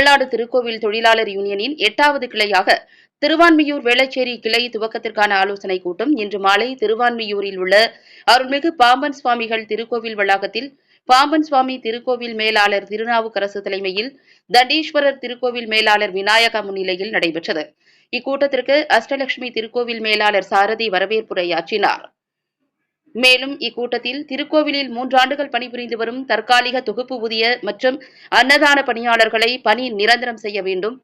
தமிழ்நாடு திருக்கோவில் தொழிலாளர் யூனியனின் எட்டாவது கிளையாக திருவான்மியூர் வேளச்சேரி கிளை துவக்கத்திற்கான ஆலோசனை கூட்டம் இன்று மாலை திருவான்மியூரில் உள்ள அருள்மிகு பாம்பன் சுவாமிகள் திருக்கோவில் வளாகத்தில் பாம்பன் சுவாமி திருக்கோவில் மேலாளர் திருநாவுக்கரசு தலைமையில் தண்டீஸ்வரர் திருக்கோவில் மேலாளர் விநாயகா முன்னிலையில் நடைபெற்றது. இக்கூட்டத்திற்கு அஷ்டலட்சுமி திருக்கோவில் மேலாளர் சாரதி வரவேற்புரையாற்றினார். மேலும் இக்கூட்டத்தில் திருக்கோவிலில் மூன்றாண்டுகள் பணிபுரிந்து வரும் தற்காலிக தொகுப்பு ஊதிய மற்றும் அன்னதான பணியாளர்களை பணி நிரந்தரம் செய்ய வேண்டும்.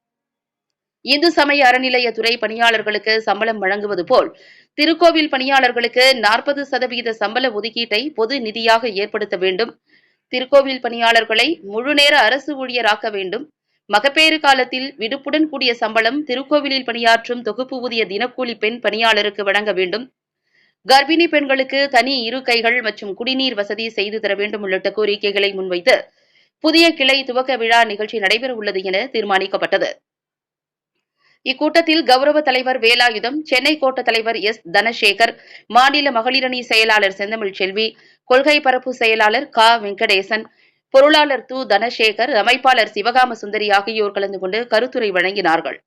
இந்து சமய அறநிலையத்துறை பணியாளர்களுக்கு சம்பளம் வழங்குவது போல் திருக்கோவில் பணியாளர்களுக்கு நாற்பது சதவீத சம்பள ஒதுக்கீட்டை பொது நிதியாக ஏற்படுத்த வேண்டும். திருக்கோவில் பணியாளர்களை முழுநேர அரசு ஊழியராக்க வேண்டும். மகப்பேறு காலத்தில் விடுப்புடன் கூடிய சம்பளம் திருக்கோவிலில் பணியாற்றும் தொகுப்பு ஊதிய தினக்கூலி பெண் பணியாளருக்கு வழங்க வேண்டும். கர்ப்பிணி பெண்களுக்கு தனி இருக்கைகள் மற்றும் குடிநீர் வசதி செய்து தர வேண்டும் உள்ளிட்ட கோரிக்கைகளை முன்வைத்து புதிய கிளை துவக்க விழா நிகழ்ச்சி நடைபெற உள்ளது என தீர்மானிக்கப்பட்டது. இக்கூட்டத்தில் கௌரவ தலைவர் வேலாயுதம் சென்னை கோட்ட தலைவர் எஸ். தனசேகர் மாநில மகளிரணி செயலாளர் செந்தமிழ் செல்வி கொள்கை பரப்பு செயலாளர் க. வெங்கடேசன் பொருளாளர் து. தனசேகர் அமைப்பாளர் சிவகாம சுந்தரி ஆகியோர் கலந்து கொண்டு கருத்துரை வழங்கினார்கள்.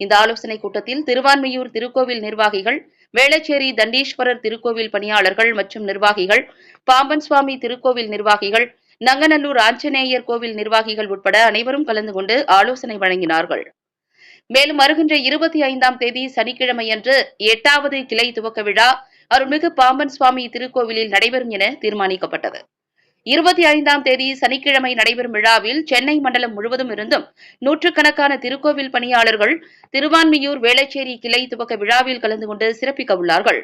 இந்த ஆலோசனைக் கூட்டத்தில் திருவான்மையூர் திருக்கோவில் நிர்வாகிகள் வேளச்சேரி தண்டீஸ்வரர் திருக்கோவில் பணியாளர்கள் மற்றும் நிர்வாகிகள் பாம்பன் சுவாமி திருக்கோவில் நிர்வாகிகள் நங்கநல்லூர் ஆஞ்சநேயர் கோவில் நிர்வாகிகள் உட்பட அனைவரும் கலந்து கொண்டு ஆலோசனை வழங்கினார்கள். மேலும் வருகின்ற இருபத்தி ஐந்தாம் தேதி சனிக்கிழமையன்று எட்டாவது கிளை துவக்க விழா அருள்மிகு பாம்பன் சுவாமி திருக்கோவிலில் நடைபெறும் என தீர்மானிக்கப்பட்டது. இருபத்தி ஐந்தாம் தேதி சனிக்கிழமை நடைபெறும் விழாவில் சென்னை மண்டலம் முழுவதும் இருந்தும் நூற்றுக்கணக்கான திருக்கோவில் பணியாளர்கள் திருவான்மியூர் வேளச்சேரி கிளை துவக்க விழாவில் கலந்து கொண்டு சிறப்பிக்க உள்ளார்கள்.